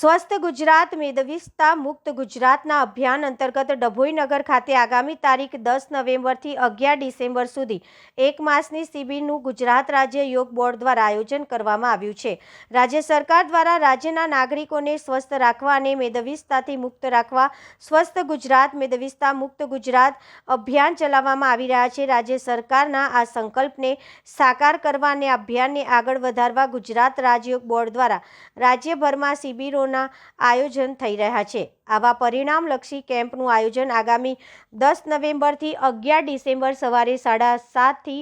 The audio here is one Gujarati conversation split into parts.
સ્વસ્થ ગુજરાત, મેદવિસ્તા મુક્ત ગુજરાતના અભિયાન અંતર્ગત ડભોઈ નગર ખાતે આગામી તારીખ દસ નવેમ્બરથી અગિયાર ડિસેમ્બર સુધી એક માસની શિબિરનું ગુજરાત રાજ્ય યોગ બોર્ડ દ્વારા આયોજન કરવામાં આવ્યું છે. રાજ્ય સરકાર દ્વારા રાજ્યના નાગરિકોને સ્વસ્થ રાખવા અને મેદવિસ્તાથી મુક્ત રાખવા, સ્વસ્થ ગુજરાત, મેદવિસ્તા મુક્ત ગુજરાત અભિયાન ચલાવવામાં આવી રહ્યા છે. રાજ્ય સરકારના આ સંકલ્પને સાકાર કરવા અને અભિયાનને આગળ વધારવા ગુજરાત રાજયોગ બોર્ડ દ્વારા રાજ્યભરમાં શિબિરોના આયોજન થઈ રહ્યા છે. આવા પરિણામલક્ષી કેમ્પનું આયોજન આગામી દસ નવેમ્બરથી અગિયાર ડિસેમ્બર સવારે સાડા સાતથી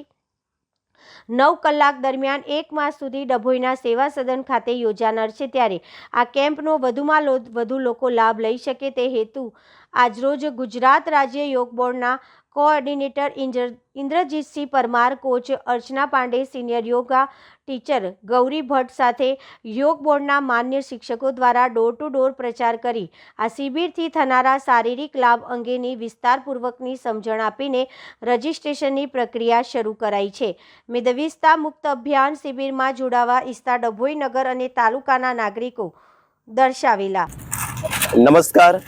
નવ કલાક દરમિયાન એક માસ સુધી ડભોઈના સેવા સદન ખાતે યોજાનાર છે ત્યારે આ કેમ્પનો વધુમાં વધુ લોકો લાભ લઈ શકે તે હેતુ આજરોજ ગુજરાત રાજ્ય યોગ બોર્ડના coordinator Indrajitsinh Parmar, coach Archana Pandey, senior yoga teacher Gauri Bhatt સાથે યોગ બોર્ડના માન્ય શિક્ષકો દ્વારા ડોર ટુ ડોર પ્રચાર કરી. આ શિબિરથી થનારા શારીરિક લાભ અંગેની વિસ્તારપૂર્વકની સમજણ આપીને રજિસ્ટ્રેશનની પ્રક્રિયા શરૂ કરાઈ છે. મેદવિસ્તા મુક્ત અભિયાન શિબિરમાં જોડાવા ઇસ્તા ડભોઈ નગર અને તાલુકાના નાગરિકો દર્શાવેલા. નમસ્કાર.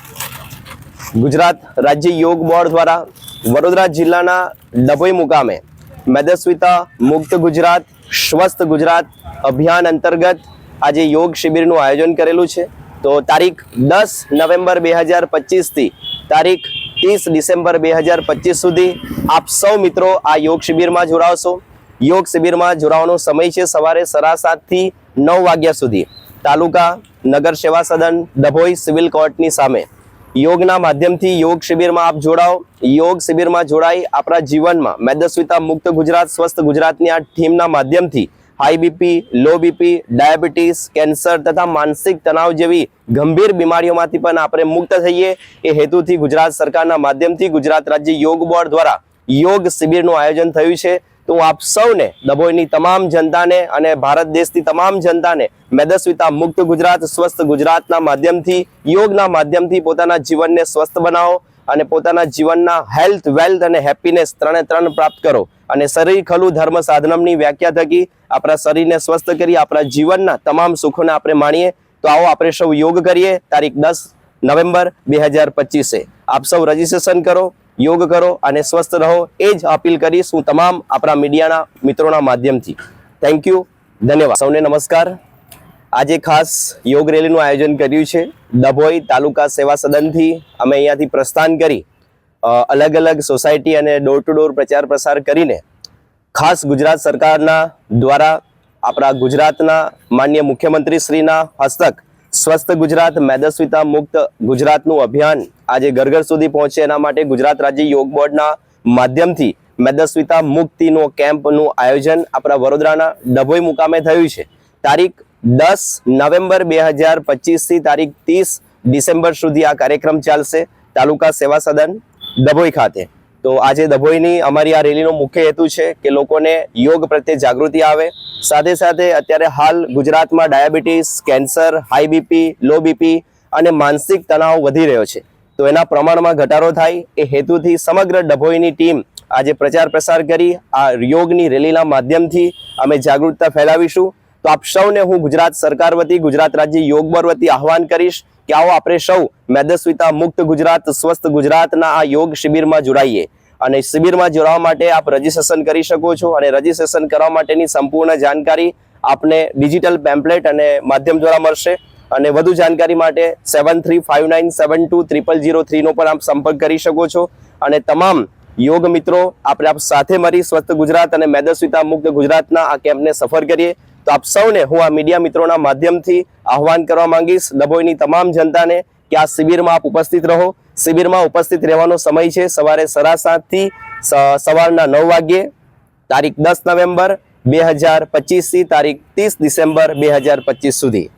ગુજરાત રાજ્ય યોગ બોર્ડ દ્વારા વડોદરા જિલ્લાના ડભોઈ મુકામે મેદસ્વિતા મુક્ત ગુજરાત, સ્વસ્થ ગુજરાત અભિયાન અંતર્ગત આજે યોગ શિબિરનું આયોજન કરેલું છે. તો તારીખ દસ નવેમ્બર બે હજાર પચીસથી તારીખ ત્રીસ ડિસેમ્બર બે હજાર પચીસ સુધી આપ સૌ મિત્રો આ યોગ શિબિરમાં જોડાવશો. યોગ શિબિરમાં જોડાવાનો સમય છે સવારે સરા સાતથી નવ વાગ્યા સુધી. તાલુકા નગર સેવા સદન ડભોઈ સિવિલ કોર્ટની સામે. યોગના માધ્યમથી યોગ શિબિરમાં આપ જોડાઓ. યોગ શિબિરમાં જોડાઈ આપણા જીવનમાં મેદસ્વિતા મુક્ત ગુજરાત, સ્વસ્થ ગુજરાતની આ ટીમના માધ્યમથી high BP low BP diabetes cancer તથા માનસિક તણાવ જેવી ગંભીર બીમારીઓમાંથી પણ આપણે મુક્ત થઈએ એ હેતુથી ગુજરાત સરકારના માધ્યમથી ગુજરાત રાજ્ય યોગ બોર્ડ દ્વારા યોગ શિબિરનું આયોજન થયું છે. તો આપ સૌને ડભોઈની તમામ જનતાને અને ભારત દેશની તમામ જનતાને મેદસ્વિતા મુક્ત ગુજરાત, સ્વસ્થ ગુજરાતના માધ્યમથી, યોગના માધ્યમથી પોતાના જીવનને સ્વસ્થ બનાવો અને પોતાના જીવનના હેલ્થ વેલ્થ અને હેપીનેસ ત્રણે ત્રણ પ્રાપ્ત કરો. અને શરીર ખલું ધર્મ સાધનમની વ્યાખ્યા થકી આપણા શરીરને સ્વસ્થ કરી, આપણા જીવનના તમામ સુખોને આપણે માણીએ. તો આવો આપણે સૌ યોગ કરીએ. તારીખ દસ નવેમ્બર બે હજાર પચીસે. આપ સૌ રજીસ્ટ્રેશન કરો. યોગ કરો અને સ્વસ્થ રહો, એ જ અપીલ કરીશ હું તમામ આપણા મીડિયાના મિત્રોના માધ્યમથી. થેન્ક યુ ધન્યવાદ. સૌને નમસ્કાર. આજે ખાસ યોગ રેલીનું આયોજન કર્યું છે. ડભોઈ તાલુકા સેવા સદનથી અમે અહીંયાથી પ્રસ્થાન કરી અલગ અલગ સોસાયટી અને ડોર ટુ ડોર પ્રચાર પ્રસાર કરીને ખાસ ગુજરાત સરકારના દ્વારા આપણા ગુજરાતના માન્ય મુખ્યમંત્રી શ્રીના હસ્તક સ્વસ્થ ગુજરાત, મેદસ્વિતા મુક્ત ગુજરાતનું અભિયાન આજે ઘર ઘર સુધી પહોંચે એના માટે ગુજરાત રાજ્ય યોગ બોર્ડના માધ્યમથી મેદસ્વીતા મુક્તિનો કેમ્પનું આયોજન આપણા વડોદરાના ડભોઈ મુકામે થયું છે. તારીખ દસ નવેમ્બર બે હજાર પચીસથી તારીખ ત્રીસ ડિસેમ્બર સુધી આ કાર્યક્રમ ચાલશે. તાલુકા સેવા સદન ડભોઈ ખાતે. તો આજે દભોઈની અમારી આ રેલીનો મુખ્ય હેતુ છે કે લોકોને યોગ પ્રત્યે જાગૃતિ આવે. સાથે સાથે અત્યારે હાલ ગુજરાતમાં diabetes, cancer, high BP, low BP અને માનસિક તણાવ વધી રહ્યો છે. તો એના પ્રમાણમાં ઘટાડો થાય એ હેતુથી સમગ્ર ડભોઈની ટીમ આજે પ્રચાર પ્રસાર કરી આ યોગની રેલીના માધ્યમથી અમે જાગૃતતા ફેલાવીશું. તો આપ સૌને હું ગુજરાત સરકાર વતી, ગુજરાત રાજ્ય યોગ બોર્ડ વતી આહવાન કરીશ કે આવો આપણે સૌ મેદસ્વિતા મુક્ત ગુજરાત, સ્વસ્થ ગુજરાતના આ યોગ શિબિરમાં જોડાઈએ. અને શિબિરમાં જોડાવા માટે આપ રજીસ્ટ્રેશન કરી શકો છો અને રજીસ્ટ્રેશન કરવા માટેની સંપૂર્ણ જાણકારી આપને ડિજિટલ પેમ્પલેટ અને માધ્યમ દ્વારા મળશે. અને વધુ જાણકારી માટે seven three five nine seven two triple zero થ્રીનો પણ આપ સંપર્ક કરી શકો છો. અને તમામ યોગ મિત્રો, આપણે આપ સાથે મળી સ્વસ્થ ગુજરાત અને મેદસ્વિતા મુક્ત ગુજરાતના આ કેમ્પને સફર કરીએ. તો આપ સૌને હું આ મીડિયા મિત્રોના માધ્યમથી આહવાન કરવા માંગીશ. ડભોઈની તમામ જનતાને કે આ શિબિરમાં આપ ઉપસ્થિત રહો. શિબિરમાં ઉપસ્થિત રહેવાનો સમય છે સવારે સરા સાતથી સવારના નવ વાગ્યે, તારીખ દસ નવેમ્બર બે હજાર પચીસથી તારીખ ત્રીસ ડિસેમ્બર બે હજાર પચીસ સુધી.